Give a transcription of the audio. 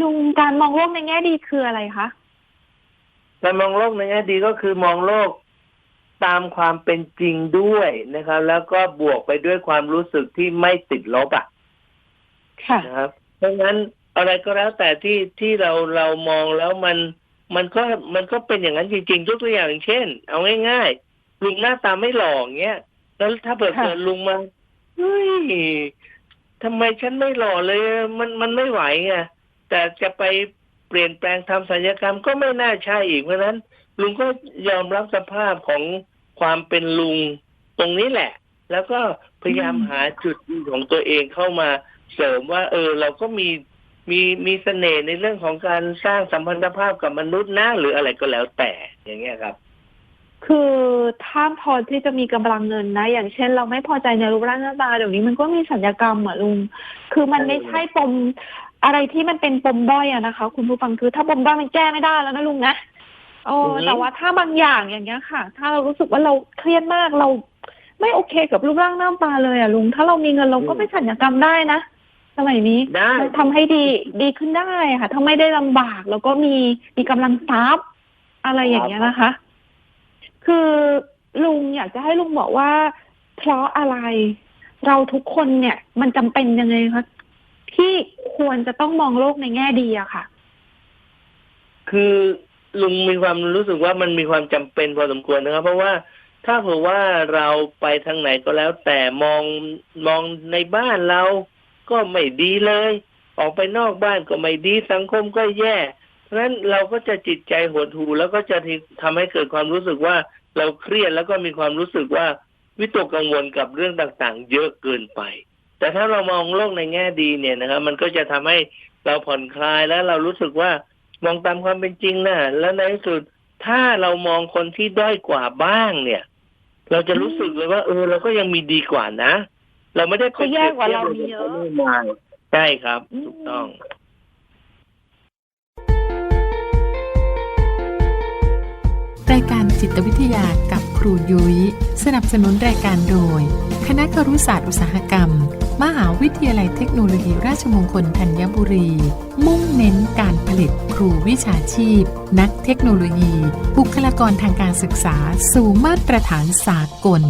ลุงการมองโลกในแง่ดีคืออะไรคะการมองโลกในแง่ดีก็คือมองโลกตามความเป็นจริงด้วยนะครับ แล้วก็บวกไปด้วยความรู้สึกที่ไม่ติดลบอะค่ะนะครับ เพราะงั้นอะไรก็แล้วแต่ที่ที่เราเรามองแล้วมันมันก็มันก็เป็นอย่างนั้นจริงๆยกตัวอย่างเช่น เอาง่ายๆลุงหน้าตาไม่หล่ออย่างเงี้ยแล้วถ้าเปิดค่ะเกิดลุงมาเฮ้ยทำไมฉันไม่หล่อเลย มันมันไม่ไหวไง แต่จะไปเปลี่ยนแปลงทำศัลยกรรมก็ไม่น่าใช่อีกเพราะนั้น ลุงก็ยอมรับสภาพของความเป็นลุงตรงนี้แหละ แล้วก็พยายามหาจุดดีของตัวเองเข้ามาเสริมว่า เออ เราก็มีมีมีเสน่ห์ในเรื่องของการสร้างสัมพันธภาพกับมนุษย์นะหรืออะไรก็แล้วแต่อย่างเงี้ยครับ คือถ้าพอที่จะมีกำลังเงินนะ อย่างเช่น เราไม่พอใจในรูปร่างหน้าตาเดี๋ยวนี้มันก็มีสัญญกรรมอะลุง คือมันไม่ใช่ปม อะไรที่มันเป็นปมด้อยอะนะคะ คุณผู้ฟังคือถ้าปมด้อยมันแก้ไม่ได้แล้วนะลุงนะโอ้อือฮึแต่ว่าถ้าบางอย่างอย่างเงี้ยค่ะ ถ้าเรารู้สึกว่าเราเครียดมากเรา ไม่โอเคกับรูปร่างหน้าตาเลยอะลุง ถ้าเรามีเงินเราก็ไปสัญญกรรมได้นะสมัยนี้ ได้ มันทำให้ดีดีขึ้นได้ค่ะถ้าไม่ได้ลำบาก แล้วก็มีมีกำลังทรัพย์อะไรอย่างเงี้ยนะคะ คือลุงอยากจะให้ลุงบอกว่า เพราะอะไร เราทุกคนเนี่ย มันจำเป็นยังไงคะที่ ควรจะต้องมองโลกในแง่ดีอะค่ะ คือลุงมีความรู้สึกว่ามันมีความจำเป็นพอสมควรนะครับ เพราะว่าถ้าเผื่อว่าเราไปทางไหนก็แล้ว แต่มองมองในบ้านเราก็ไม่ดีเลย ออกไปนอกบ้านก็ไม่ดีสังคมก็แย่ เพราะฉะนั้นเราก็จะจิตใจหดหู่แล้วก็จะทำให้เกิดความรู้สึกว่าเราเครียดแล้วก็มีความรู้สึกว่าวิตกกังวลกับเรื่องต่างๆ เยอะเกินไป แต่ถ้าเรามองโลกในแง่ดีเนี่ยนะครับ มันก็จะทำให้เราผ่อนคลายแล้วเรารู้สึกว่ามองตามความเป็นจริงนะแล้วในที่สุดถ้าเรามองคนที่ด้อยกว่าบ้างเนี่ย เราจะรู้สึกเลยว่า เออ เราก็ยังมีดีกว่านะ เราไม่ได้ไปเขาแย่กว่าเรามีเยอะใช่ครับถูกต้องรายการจิตวิทยากับครูยุย้ย สนับสนุนรายการโดย คณะครุศาสตร์อุตสาหกรรม มหาวิทยาลัยเทคโนโลยีราชมงคลธัญบุรี มุ่งเน้นการผลิตครูวิชาชีพ นักเทคโนโลยี บุคลากรทางการศึกษา สู่มาตรฐานสากล